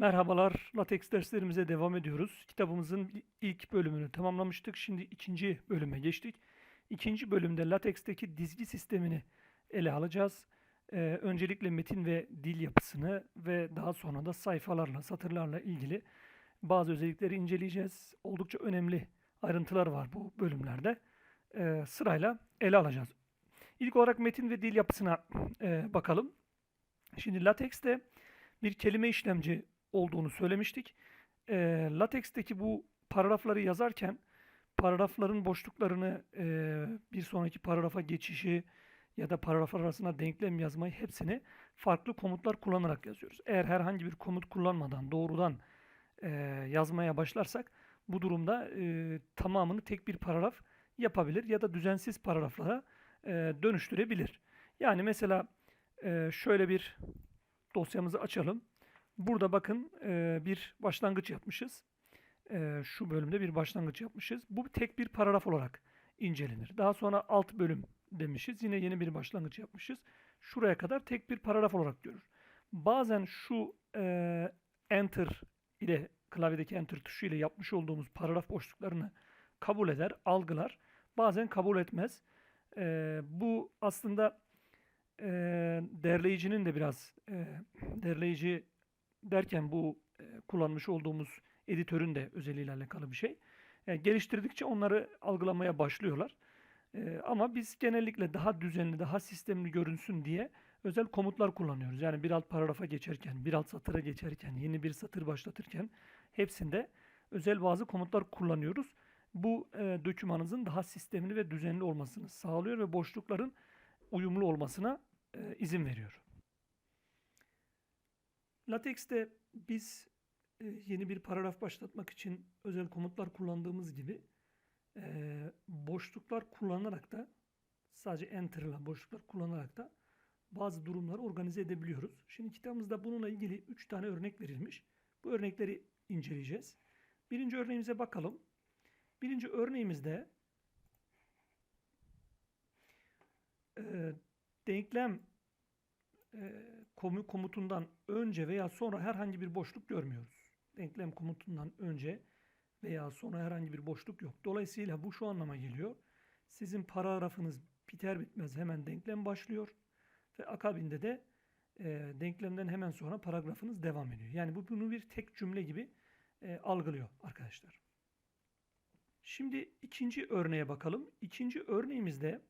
Merhabalar, LaTeX derslerimize devam ediyoruz. Kitabımızın ilk bölümünü tamamlamıştık. Şimdi ikinci bölüme geçtik. İkinci bölümde LaTeX'teki dizgi sistemini ele alacağız. Ee, öncelikle metin ve dil yapısını ve daha sonra da sayfalarla, satırlarla ilgili bazı özellikleri inceleyeceğiz. Oldukça önemli ayrıntılar var bu bölümlerde. Ee, sırayla ele alacağız. İlk olarak metin ve dil yapısına e, bakalım. Şimdi LaTeX'te bir kelime işlemci olduğunu söylemiştik. Eee LaTeX'teki bu paragrafları yazarken paragrafların boşluklarını eee, bir sonraki paragrafa geçişi ya da paragraflar arasında denklem yazmayı hepsini farklı komutlar kullanarak yazıyoruz. Eğer herhangi bir komut kullanmadan doğrudan eee, yazmaya başlarsak bu durumda eee, tamamını tek bir paragraf yapabilir ya da düzensiz paragraflara eee, dönüştürebilir. Yani mesela eee, şöyle bir dosyamızı açalım. Burada bakın e, bir başlangıç yapmışız. E, şu bölümde bir başlangıç yapmışız. Bu tek bir paragraf olarak incelenir. Daha sonra alt bölüm demişiz. Yine yeni bir başlangıç yapmışız. Şuraya kadar tek bir paragraf olarak görür. Bazen şu e, enter ile klavyedeki enter tuşu ile yapmış olduğumuz paragraf boşluklarını kabul eder, algılar. Bazen kabul etmez. E, bu aslında e, derleyicinin de biraz e, derleyici derken bu e, kullanmış olduğumuz editörün de özelliğiyle alakalı bir şey. E, geliştirdikçe onları algılamaya başlıyorlar. E, ama biz genellikle daha düzenli, daha sistemli görünsün diye özel komutlar kullanıyoruz. Yani bir alt paragrafa geçerken, bir alt satıra geçerken, yeni bir satır başlatırken hepsinde özel bazı komutlar kullanıyoruz. Bu e, dokümanınızın daha sistemli ve düzenli olmasını sağlıyor ve boşlukların uyumlu olmasına e, izin veriyor. LaTeX'te biz e, yeni bir paragraf başlatmak için özel komutlar kullandığımız gibi e, boşluklar kullanarak da sadece enter ile boşluklar kullanarak da bazı durumları organize edebiliyoruz. Şimdi kitabımızda bununla ilgili 3 tane örnek verilmiş. Bu örnekleri inceleyeceğiz. Birinci örneğimize bakalım. Birinci örneğimizde e, denklem komu- komutundan önce veya sonra herhangi bir boşluk görmüyoruz. Denklem komutundan önce veya sonra herhangi bir boşluk yok. Dolayısıyla bu şu anlama geliyor. Sizin paragrafınız biter bitmez hemen denklem başlıyor ve akabinde de e, denklemden hemen sonra paragrafınız devam ediyor. Yani bu bunu bir tek cümle gibi e, algılıyor arkadaşlar. Şimdi ikinci örneğe bakalım. İkinci örneğimizde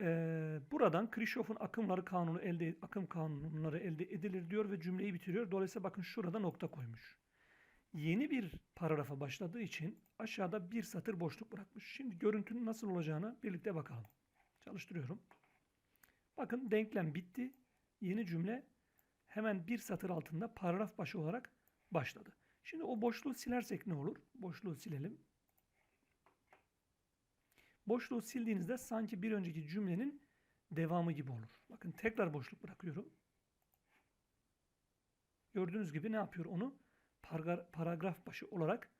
ee, buradan Kirchhoff'un akımları kanunu elde akım kanunları elde edilir diyor ve cümleyi bitiriyor. Dolayısıyla bakın şurada nokta koymuş. Yeni bir paragrafa başladığı için aşağıda bir satır boşluk bırakmış. Şimdi görüntünün nasıl olacağını birlikte bakalım. Çalıştırıyorum. Bakın denklem bitti. Yeni cümle hemen bir satır altında paragraf başı olarak başladı. Şimdi o boşluğu silersek ne olur? Boşluğu silelim. Boşluğu sildiğinizde sanki bir önceki cümlenin devamı gibi olur. Bakın tekrar boşluk bırakıyorum. Gördüğünüz gibi ne yapıyor onu? Paragra- Paragraf başı olarak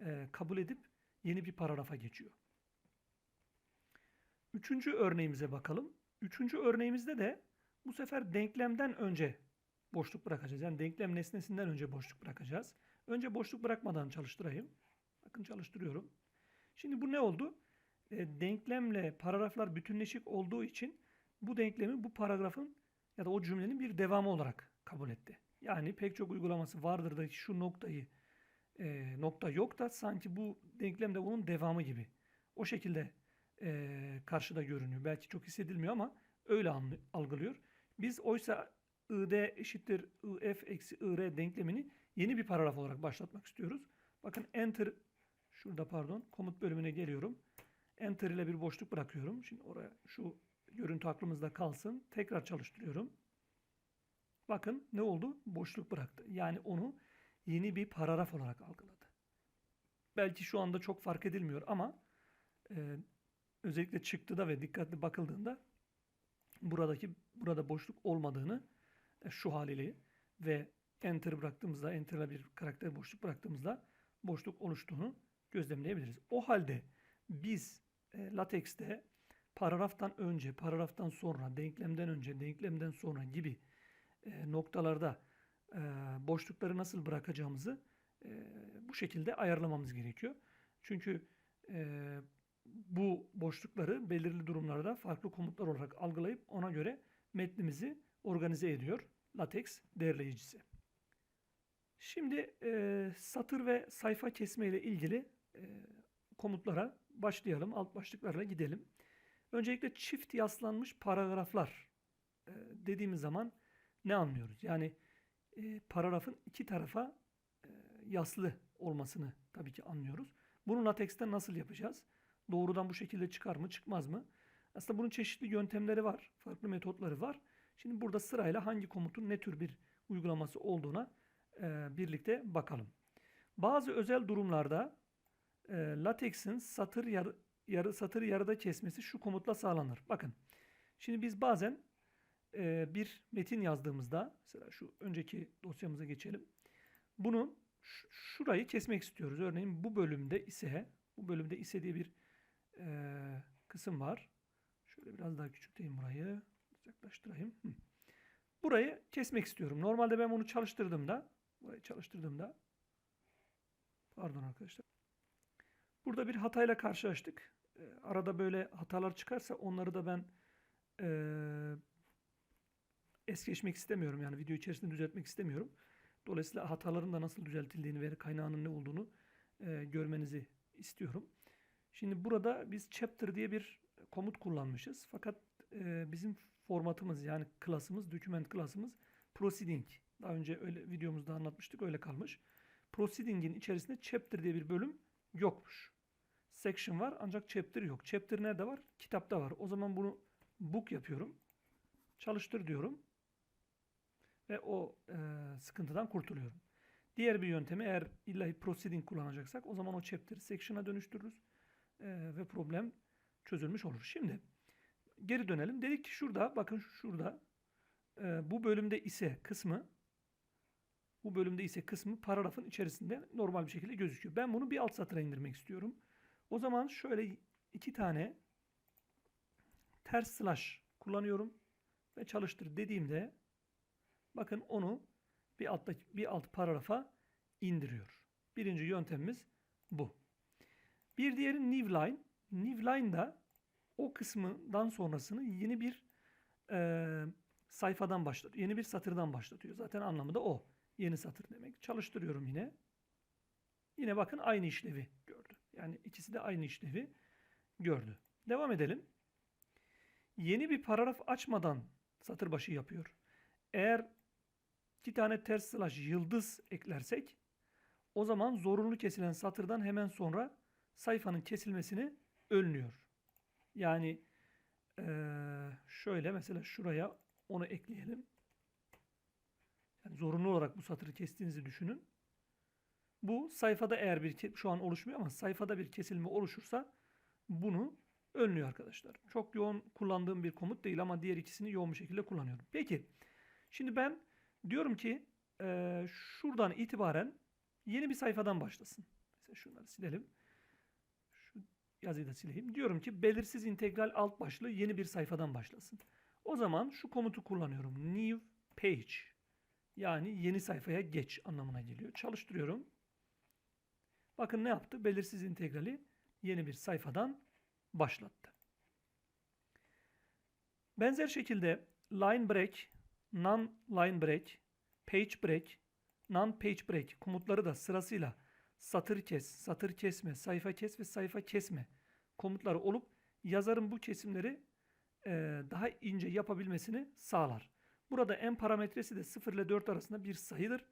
e, kabul edip yeni bir paragrafa geçiyor. Üçüncü örneğimize bakalım. Üçüncü örneğimizde de bu sefer denklemden önce boşluk bırakacağız. Yani denklem nesnesinden önce boşluk bırakacağız. Önce boşluk bırakmadan çalıştırayım. Bakın çalıştırıyorum. Şimdi bu ne oldu? E, denklemle paragraflar bütünleşik olduğu için bu denklemi bu paragrafın ya da o cümlenin bir devamı olarak kabul etti. Yani pek çok uygulaması vardır da şu noktayı e, nokta yok da sanki bu denklem de bunun devamı gibi. O şekilde e, karşıda görünüyor. Belki çok hissedilmiyor ama öyle algılıyor. Biz oysa id eşittir if eksi ir denklemini yeni bir paragraf olarak başlatmak istiyoruz. Bakın enter şurada pardon komut bölümüne geliyorum. Enter ile bir boşluk bırakıyorum. Şimdi oraya şu görüntü aklımızda kalsın. Tekrar çalıştırıyorum. Bakın ne oldu? Boşluk bıraktı. Yani onu yeni bir paragraf olarak algıladı. Belki şu anda çok fark edilmiyor ama e, özellikle çıktıda ve dikkatli bakıldığında buradaki burada boşluk olmadığını e, şu haliyle ve enter bıraktığımızda enter ile bir karakter boşluk bıraktığımızda boşluk oluştuğunu gözlemleyebiliriz. O halde biz e, LaTeX'te paragraftan önce, paragraftan sonra, denklemden önce, denklemden sonra gibi e, noktalarda e, boşlukları nasıl bırakacağımızı e, bu şekilde ayarlamamız gerekiyor. Çünkü e, bu boşlukları belirli durumlarda farklı komutlar olarak algılayıp ona göre metnimizi organize ediyor LaTeX değerleyicisi. Şimdi e, satır ve sayfa kesme ile ilgili e, komutlara başlayalım. Alt başlıklarla gidelim. Öncelikle çift yaslanmış paragraflar e, dediğimiz zaman ne anlıyoruz? Yani e, paragrafın iki tarafa e, yaslı olmasını tabii ki anlıyoruz. Bunu LaTeX'te nasıl yapacağız? Doğrudan bu şekilde çıkar mı, çıkmaz mı? Aslında bunun çeşitli yöntemleri var, farklı metotları var. Şimdi burada sırayla hangi komutun ne tür bir uygulaması olduğuna birlikte bakalım. Bazı özel durumlarda e, LaTeX'in satır yarı, yarı satır yarıda kesmesi şu komutla sağlanır. Bakın. Şimdi biz bazen e, bir metin yazdığımızda mesela şu önceki dosyamıza geçelim. Bunu şurayı kesmek istiyoruz. Örneğin bu bölümde ise bu bölümde ise diye bir e, kısım var. Şöyle biraz daha küçülteyim burayı. Yaklaştırayım. Hı. Burayı kesmek istiyorum. Normalde ben bunu çalıştırdığımda burayı çalıştırdığımda pardon arkadaşlar. Burada bir hatayla karşılaştık. E, arada böyle hatalar çıkarsa onları da ben e, es geçmek istemiyorum. Yani video içerisinde düzeltmek istemiyorum. Dolayısıyla hataların da nasıl düzeltildiğini ve kaynağının ne olduğunu e, görmenizi istiyorum. Şimdi burada biz chapter diye bir komut kullanmışız. Fakat e, bizim formatımız yani klasımız, document klasımız proceeding. Daha önce öyle videomuzda anlatmıştık öyle kalmış. Proceeding'in içerisinde chapter diye bir bölüm yokmuş. Section var ancak chapter yok. Chapter nerede var? Kitapta var. O zaman bunu book yapıyorum. Çalıştır diyorum. Ve o e, sıkıntıdan kurtuluyorum. Diğer bir yöntemi eğer illahi proceeding kullanacaksak o zaman o chapter'ı section'a dönüştürürüz. E, ve problem çözülmüş olur. Şimdi geri dönelim. Dedik ki şurada bakın şurada e, bu bölümde ise kısmı bu bölümde ise kısmı paragrafın içerisinde normal bir şekilde gözüküyor. Ben bunu bir alt satıra indirmek istiyorum. O zaman şöyle iki tane ters slash kullanıyorum ve çalıştır dediğimde bakın onu bir altta bir alt paragrafa indiriyor. Birinci yöntemimiz bu. Bir diğeri new line. New line da o kısmından sonrasını yeni bir e, sayfadan başlatıyor. Yeni bir satırdan başlatıyor. Zaten anlamı da o. Yeni satır demek. Çalıştırıyorum yine. Yine bakın aynı işlevi gördü. Yani ikisi de aynı işlevi gördü. Devam edelim. Yeni bir paragraf açmadan satır başı yapıyor. Eğer iki tane ters slash yıldız eklersek o zaman zorunlu kesilen satırdan hemen sonra sayfanın kesilmesini önlüyor. Yani şöyle mesela şuraya onu ekleyelim. Yani zorunlu olarak bu satırı kestiğinizi düşünün. Bu sayfada eğer bir şu an oluşmuyor ama sayfada bir kesilme oluşursa bunu önlüyor arkadaşlar. Çok yoğun kullandığım bir komut değil ama diğer ikisini yoğun bir şekilde kullanıyorum. Peki şimdi ben diyorum ki eee, şuradan itibaren yeni bir sayfadan başlasın. Mesela şunları silelim. Şu yazıyı da sileyim. Diyorum ki belirsiz integral alt başlığı yeni bir sayfadan başlasın. O zaman şu komutu kullanıyorum. New page. Yani yeni sayfaya geç anlamına geliyor. Çalıştırıyorum. Bakın ne yaptı? Belirsiz integrali yeni bir sayfadan başlattı. Benzer şekilde line break, non-line break, page break, non-page break komutları da sırasıyla satır kes, satır kesme, sayfa kes ve sayfa kesme komutları olup yazarın bu kesimleri daha ince yapabilmesini sağlar. Burada en parametresi de 0 ile 4 arasında bir sayıdır.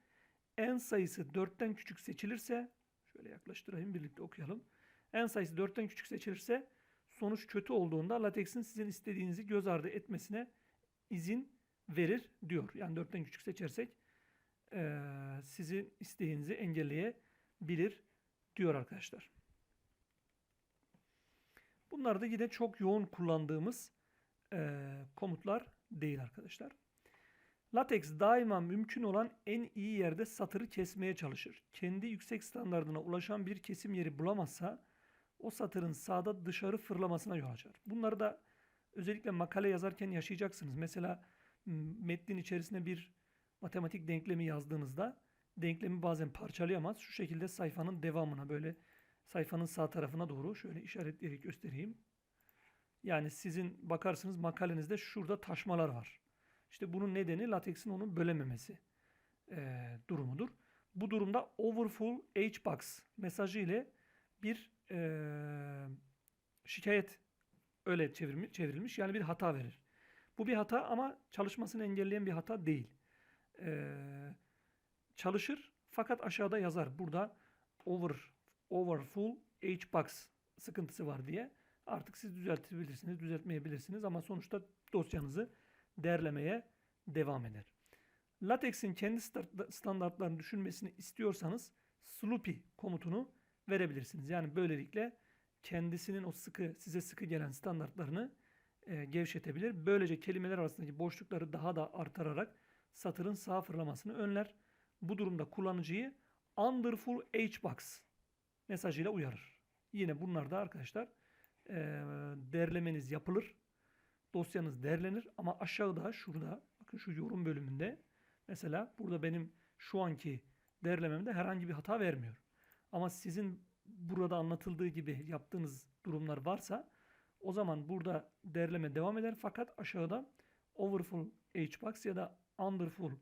En sayısı 4'ten küçük seçilirse şöyle yaklaştırayım birlikte okuyalım. En sayısı 4'ten küçük seçilirse sonuç kötü olduğunda LaTeX'in sizin istediğinizi göz ardı etmesine izin verir diyor. Yani 4'ten küçük seçersek sizin isteğinizi engelleyebilir diyor arkadaşlar. Bunlar da yine çok yoğun kullandığımız komutlar değil arkadaşlar. LaTeX daima mümkün olan en iyi yerde satırı kesmeye çalışır. Kendi yüksek standardına ulaşan bir kesim yeri bulamazsa o satırın sağda dışarı fırlamasına yol açar. Bunları da özellikle makale yazarken yaşayacaksınız. Mesela metnin içerisine bir matematik denklemi yazdığınızda denklemi bazen parçalayamaz. Şu şekilde sayfanın devamına böyle sayfanın sağ tarafına doğru şöyle işaretleyerek göstereyim. Yani sizin bakarsınız makalenizde şurada taşmalar var. İşte bunun nedeni lateksin onu bölememesi eee, durumudur. Bu durumda overfull hbox mesajı ile bir eee, şikayet öyle çevirmi- çevrilmiş yani bir hata verir. Bu bir hata ama çalışmasını engelleyen bir hata değil. Eee, çalışır fakat aşağıda yazar. Burada over overfull hbox sıkıntısı var diye. Artık siz düzeltebilirsiniz, düzeltmeyebilirsiniz ama sonuçta dosyanızı derlemeye devam eder. LaTeX'in kendi sta- standartlarını düşünmesini istiyorsanız Sloopy komutunu verebilirsiniz. Yani böylelikle kendisinin o sıkı size sıkı gelen standartlarını e, gevşetebilir. Böylece kelimeler arasındaki boşlukları daha da artırarak satırın sağa fırlamasını önler. Bu durumda kullanıcıyı underfull hbox mesajıyla uyarır. Yine bunlar da arkadaşlar e, derlemeniz yapılır. Dosyanız derlenir ama aşağıda şurada bakın şu yorum bölümünde mesela burada benim şu anki derlememde herhangi bir hata vermiyor. Ama sizin burada anlatıldığı gibi yaptığınız durumlar varsa o zaman burada derleme devam eder fakat aşağıda overfull hbox ya da underfull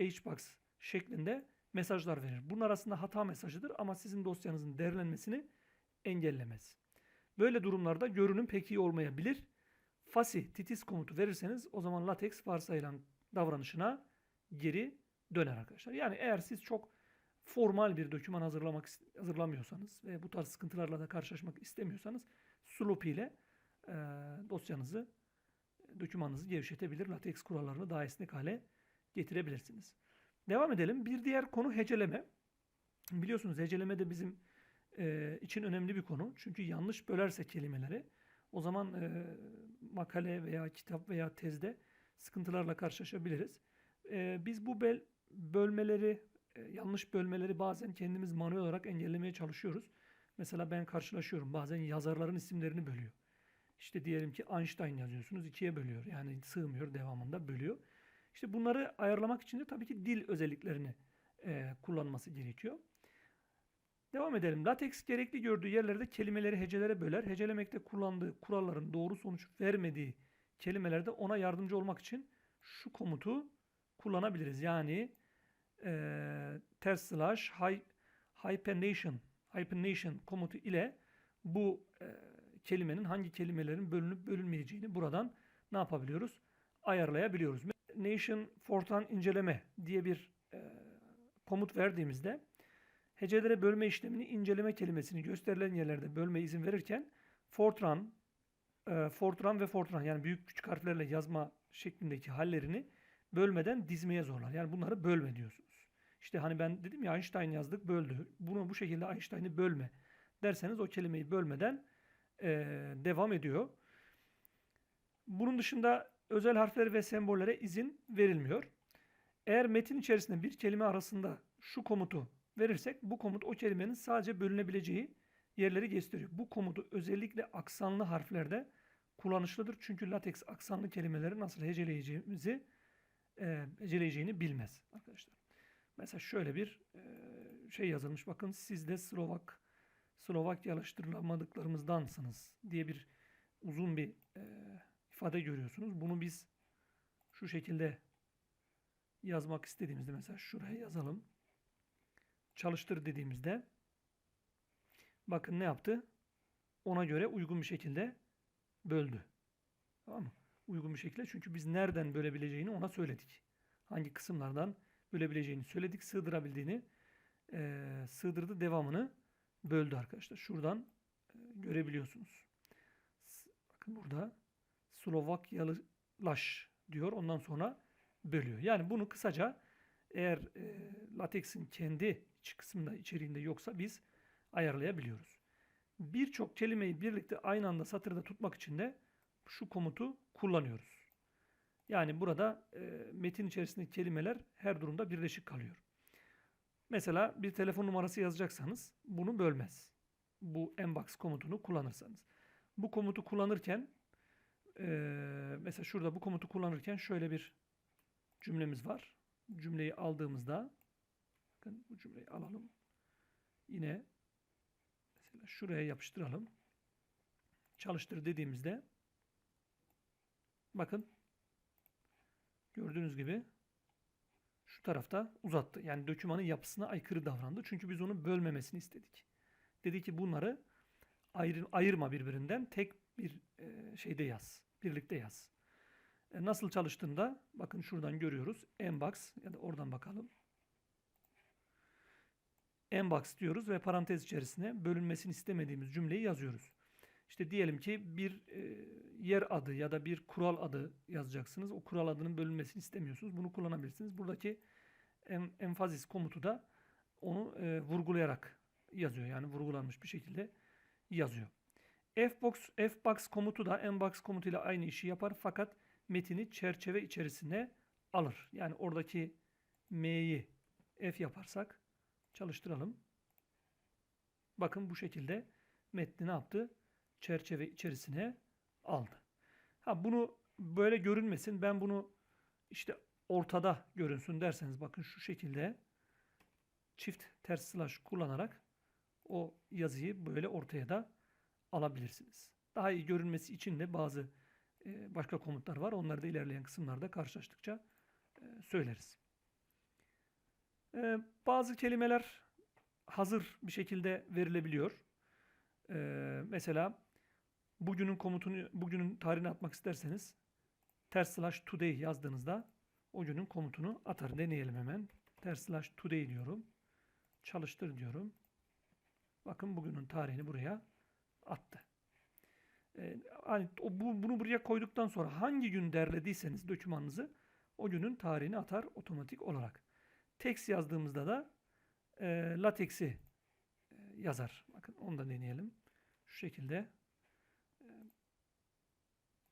hbox şeklinde mesajlar verir. Bunlar aslında hata mesajıdır ama sizin dosyanızın derlenmesini engellemez. Böyle durumlarda görünüm pek iyi olmayabilir. Fasi titiz komutu verirseniz o zaman latex varsayılan davranışına geri döner arkadaşlar. Yani eğer siz çok formal bir doküman hazırlamak hazırlamıyorsanız ve bu tarz sıkıntılarla da karşılaşmak istemiyorsanız Sloopy ile e, dosyanızı, dokümanınızı gevşetebilir. Latex kurallarını daha esnek hale getirebilirsiniz. Devam edelim. Bir diğer konu heceleme. Biliyorsunuz heceleme de bizim e, için önemli bir konu. Çünkü yanlış bölerse kelimeleri o zaman e, makale veya kitap veya tezde sıkıntılarla karşılaşabiliriz. E, biz bu bel, bölmeleri, e, yanlış bölmeleri bazen kendimiz manuel olarak engellemeye çalışıyoruz. Mesela ben karşılaşıyorum. Bazen yazarların isimlerini bölüyor. İşte diyelim ki Einstein yazıyorsunuz ikiye bölüyor. Yani sığmıyor devamında bölüyor. İşte bunları ayarlamak için de tabii ki dil özelliklerini e, kullanması gerekiyor. Devam edelim. LaTeX gerekli gördüğü yerlerde kelimeleri hecelere böler. Hecelemekte kullandığı kuralların doğru sonuç vermediği kelimelerde ona yardımcı olmak için şu komutu kullanabiliriz. Yani e, ters slash hy, hyphenation, komutu ile bu e, kelimenin hangi kelimelerin bölünüp bölünmeyeceğini buradan ne yapabiliyoruz? Ayarlayabiliyoruz. Nation Fortran inceleme diye bir e, komut verdiğimizde hecelere bölme işlemini inceleme kelimesini gösterilen yerlerde bölmeye izin verirken Fortran, e, Fortran ve Fortran yani büyük küçük harflerle yazma şeklindeki hallerini bölmeden dizmeye zorlar. Yani bunları bölme diyorsunuz. İşte hani ben dedim ya Einstein yazdık böldü. Bunu bu şekilde Einstein'ı bölme derseniz o kelimeyi bölmeden e, devam ediyor. Bunun dışında özel harfler ve sembollere izin verilmiyor. Eğer metin içerisinde bir kelime arasında şu komutu verirsek bu komut o kelimenin sadece bölünebileceği yerleri gösteriyor. Bu komutu özellikle aksanlı harflerde kullanışlıdır. Çünkü latex aksanlı kelimeleri nasıl heceleyeceğimizi e, heceleyeceğini bilmez arkadaşlar. Mesela şöyle bir e, şey yazılmış. Bakın siz de Slovak Slovakyalaştırılamadıklarımızdansınız diye bir uzun bir e, ifade görüyorsunuz. Bunu biz şu şekilde yazmak istediğimizde mesela şuraya yazalım. Çalıştır dediğimizde bakın ne yaptı? Ona göre uygun bir şekilde böldü. Tamam mı? Uygun bir şekilde çünkü biz nereden bölebileceğini ona söyledik. Hangi kısımlardan bölebileceğini söyledik. Sığdırabildiğini e, sığdırdı devamını böldü arkadaşlar. Şuradan e, görebiliyorsunuz. Bakın burada Slovakyalaş diyor. Ondan sonra bölüyor. Yani bunu kısaca eğer e, latexin kendi kısmında içeriğinde yoksa biz ayarlayabiliyoruz. Birçok kelimeyi birlikte aynı anda satırda tutmak için de şu komutu kullanıyoruz. Yani burada e, metin içerisindeki kelimeler her durumda birleşik kalıyor. Mesela bir telefon numarası yazacaksanız bunu bölmez. Bu mbox komutunu kullanırsanız. Bu komutu kullanırken e, mesela şurada bu komutu kullanırken şöyle bir cümlemiz var. Cümleyi aldığımızda bakın bu cümleyi alalım. Yine mesela şuraya yapıştıralım. Çalıştır dediğimizde bakın gördüğünüz gibi şu tarafta uzattı. Yani dokümanın yapısına aykırı davrandı. Çünkü biz onu bölmemesini istedik. Dedi ki bunları ayrı, ayırma birbirinden tek bir e, şeyde yaz. Birlikte yaz. E, nasıl çalıştığında bakın şuradan görüyoruz. Mbox ya da oradan bakalım. Mbox diyoruz ve parantez içerisine bölünmesini istemediğimiz cümleyi yazıyoruz. İşte diyelim ki bir e, yer adı ya da bir kural adı yazacaksınız. O kural adının bölünmesini istemiyorsunuz. Bunu kullanabilirsiniz. Buradaki em, enfazis komutu da onu e, vurgulayarak yazıyor. Yani vurgulanmış bir şekilde yazıyor. Fbox, Fbox komutu da Mbox komutuyla aynı işi yapar fakat metini çerçeve içerisine alır. Yani oradaki M'yi F yaparsak çalıştıralım. Bakın bu şekilde metni ne yaptı? Çerçeve içerisine aldı. Ha bunu böyle görünmesin. Ben bunu işte ortada görünsün derseniz bakın şu şekilde çift ters slash kullanarak o yazıyı böyle ortaya da alabilirsiniz. Daha iyi görünmesi için de bazı başka komutlar var. Onları da ilerleyen kısımlarda karşılaştıkça e, söyleriz. E, bazı kelimeler hazır bir şekilde verilebiliyor. E, mesela bugünün komutunu, bugünün tarihini atmak isterseniz ters slash today yazdığınızda o günün komutunu atar. Deneyelim hemen. Ters slash today diyorum. Çalıştır diyorum. Bakın bugünün tarihini buraya attı. O, bu, bunu buraya koyduktan sonra hangi gün derlediyseniz dokümanınızı o günün tarihini atar otomatik olarak. Text yazdığımızda da e, latex'i e, yazar. Bakın onu da deneyelim. Şu şekilde e,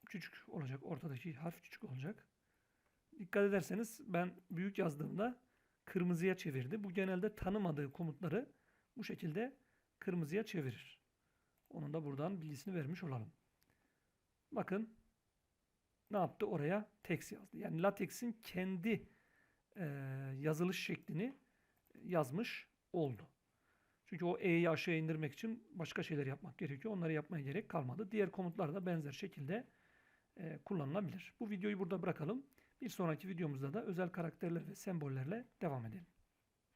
küçük olacak. Ortadaki harf küçük olacak. Dikkat ederseniz ben büyük yazdığımda kırmızıya çevirdi. Bu genelde tanımadığı komutları bu şekilde kırmızıya çevirir. Onun da buradan bilgisini vermiş olalım. Bakın ne yaptı? Oraya text yazdı. Yani latex'in kendi e, yazılış şeklini yazmış oldu. Çünkü o E'yi aşağı indirmek için başka şeyler yapmak gerekiyor. Onları yapmaya gerek kalmadı. Diğer komutlar da benzer şekilde e, kullanılabilir. Bu videoyu burada bırakalım. Bir sonraki videomuzda da özel karakterler ve sembollerle devam edelim.